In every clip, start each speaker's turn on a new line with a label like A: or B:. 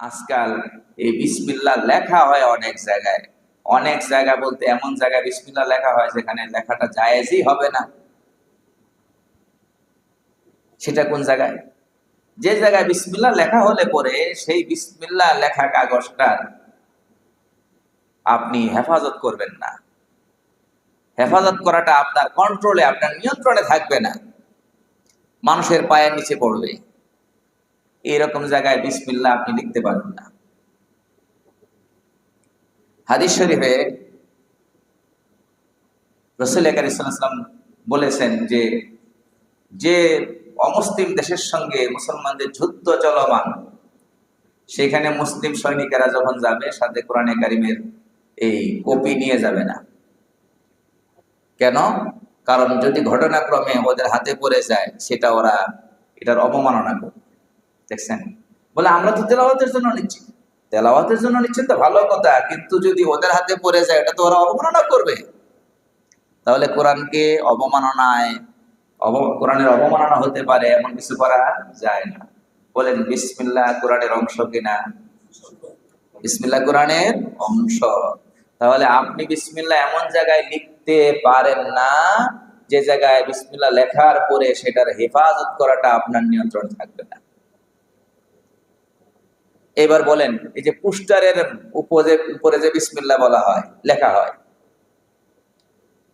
A: আজকাল এই বিসমিল্লা লেখা হয় অনেক জায়গায়। অনেক জায়গা বলতে এমন জায়গায় বিসমিল্লা লেখা হয় যেখানে লেখাটা জায়েজই হবে না। সেটা কোন জায়গায়? যে জায়গায় বিসমিল্লা লেখা হলে পরে সেই বিসমিল্লা লেখা কাগজটার আপনি হেফাজত করবেন না। হেফাজত করাটা আপনার কন্ট্রোলে আপনার নিয়ন্ত্রণে থাকবে না। মানুষের পায়ের নিচে পড়বে। এইরকম জায়গায় বিসমিল্লা আপনি লিখতে পারবেন না। হাদিস শরীফে রসুল ইসলাম বলেছেন যে যে অমুসলিম দেশের সঙ্গে মুসলমানদের যুদ্ধ চলমান, সেখানে মুসলিম সৈনিকেরা যখন যাবে, সাথে কোরআনে কারিমের এই কপি নিয়ে যাবে না। কেন? কারণ যদি ঘটনাক্রমে ওদের হাতে পড়ে যায়, সেটা ওরা, এটার অবমাননা করবে। দেখছেন? বলে, আমরা তো তেলাওয়াতের জন্য নিচ্ছি। তেলাওয়াতের জন্য নিচ্ছেন তো ভালো কথা, কিন্তু যদি ওদের হাতে পড়ে যায়, এটা তো ওরা অবমাননা করবে। তাহলে কোরআনকে অবমাননায়, অব, কোরআনের অবমাননা হতে পারে, এমন কিছু করা যায় না। বলেন, বিসমিল্লাহ কোরআনের অংশ কিনা? বিসমিল্লাহ কোরআনের অংশ। তাহলে আপনি বিসমিল্লাহ এমন জায়গায় লিখতে পারেন না, যে জায়গায় বিসমিল্লাহ লেখার পরে সেটার হেফাজত করাটা আপনার নিয়ন্ত্রণ থাকবে না। এবার বলেন, এই যে পুস্টারের উপরে উপরে যে বিসমিল্লা বলা হয়, লেখা হয়।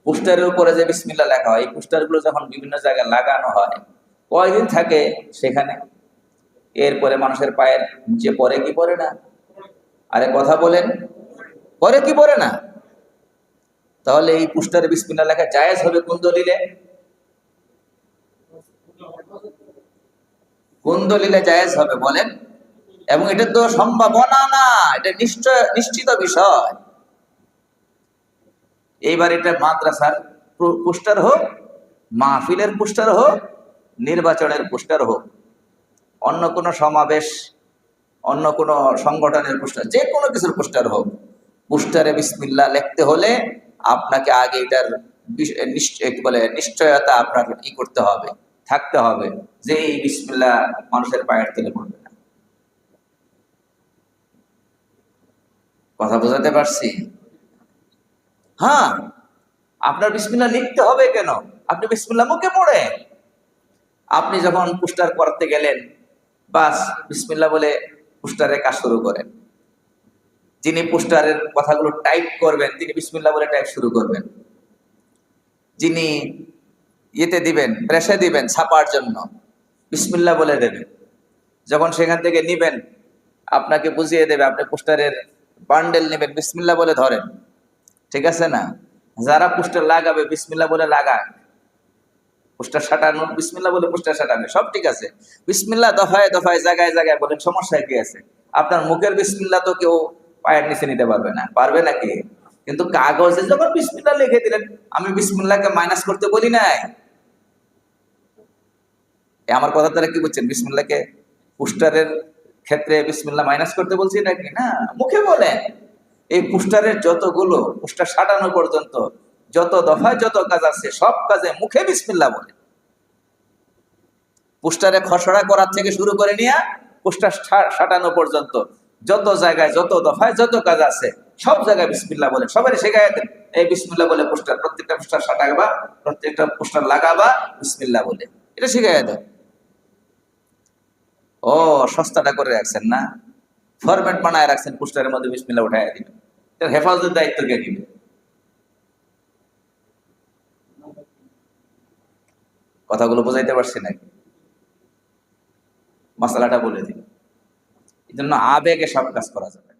A: পোস্টারের উপরে যে বিসমিল্লা লেখা হয়, এই পোস্টারগুলো যখন বিভিন্ন জায়গায় লাগানো হয়, কয়দিন থাকে সেখানে? এরপরে মানুষের পায়ের নিচে পরে কি পরে না? আরে কথা বলেন পরে কি পরে না? তাহলে এই পুস্টারে বিসমিল্লা লেখা জায়েজ হবে কোন দলিলে? কোন দলিলে জায়েজ হবে বলেন। এবং এটা তো সম্ভাবনা না, এটা নিশ্চয়, নিশ্চিত বিষয়। এইবার এটা মাদ্রাসার পোস্টার হোক, মাহফিলের পোস্টার হোক, নির্বাচনের পোস্টার হোক, অন্য কোনো সমাবেশ, অন্য কোনো সংগঠনের পোস্টার, যে কোনো কিছুর পোস্টার হোক, পোস্টারে বিসমিল্লা লিখতে হলে আপনাকে আগে এটার বলে, নিশ্চয়তা আপনার কি করতে হবে, থাকতে হবে, যে এই বিসমিল্লা মানুষের পায়ের তেলে পড়বে না কথা বোঝাতে পারছি? হ্যাঁ আপনার বিসমিল্লা লিখতে হবে কেন? আপনি বিসমিল্লা মুখে পড়ে। আপনি যখন পোস্টার করতে গেলেন, বাস বিসমিল্লা বলে পোস্টারে কাজ শুরু করেন। যিনি পোস্টারের কথাগুলো টাইপ করবেন, তিনি বিসমিল্লা বলে টাইপ শুরু করবেন। যিনি ইয়েতে দিবেন, প্রেসে দিবেন ছাপার জন্য বিসমিল্লা বলে দেবেন। যখন সেখান থেকে নিবেন, আপনাকে বুঝিয়ে দেবে, আপনি পোস্টারের বান্ডেল নেবেন বিসমিল্লা বলে ধরেন। ঠিক আছে না? যারা পোস্টার লাগাবে বিসমিল্লা বলে লাগায় পোস্টার সাটানো বিসমিল্লা বলে পোস্টার সাটাবে সব ঠিক আছে। বিসমিল্লা দফায় দফায়, জায়গায় জায়গায় বলেন সমস্যা কি আছে? আপনার মুখের বিসমিল্লা তো কেউ পায়ের নিচে নিতে পারবে না। পারবে নাকি কিন্তু কাগজে যখন বিসমিল্লা লিখে দিলেন, আমি বিসমিল্লাকে মাইনাস করতে বলি নাই। আমার কথা তারা কি বলছেন বিসমিল্লাকে পোস্টারের ক্ষেত্রে বিসমিল্লা মাইনাস করতে বলছি নাকি না, মুখে বলেন এই পোস্টারের যতগুলো, পোস্টার সাটানো পর্যন্ত যত দফায় যত কাজ আছে, সব কাজে মুখে বিসমিল্লা বলে। পোস্টারে খসড়া করার থেকে শুরু করে নিয়ে পোস্টার সাটানো পর্যন্ত যত জায়গায়, যত দফায় যত কাজ আছে, সব জায়গায় বিসমিল্লা বলে। সবাই শেখায় এই বিসমিল্লা বলে পোস্টার, প্রত্যেকটা পোস্টার সাটাবা প্রত্যেকটা পোস্টার লাগাবা বিসমিল্লা বলে। এটা শিখাই দেন ও, সস্তাটা করে রাখছেন না? ফরম্যাট বানায় রাখছেন, পোস্টারের মধ্যে বিসমিল্লা উঠাই এটার হেফাজতের দায়িত্ব কে দিবে? কথাগুলো বোঝাইতে পারছি নাকি? মশলাটা বলে দিন এই জন্য আবেগে সব কাজ করা যাবে।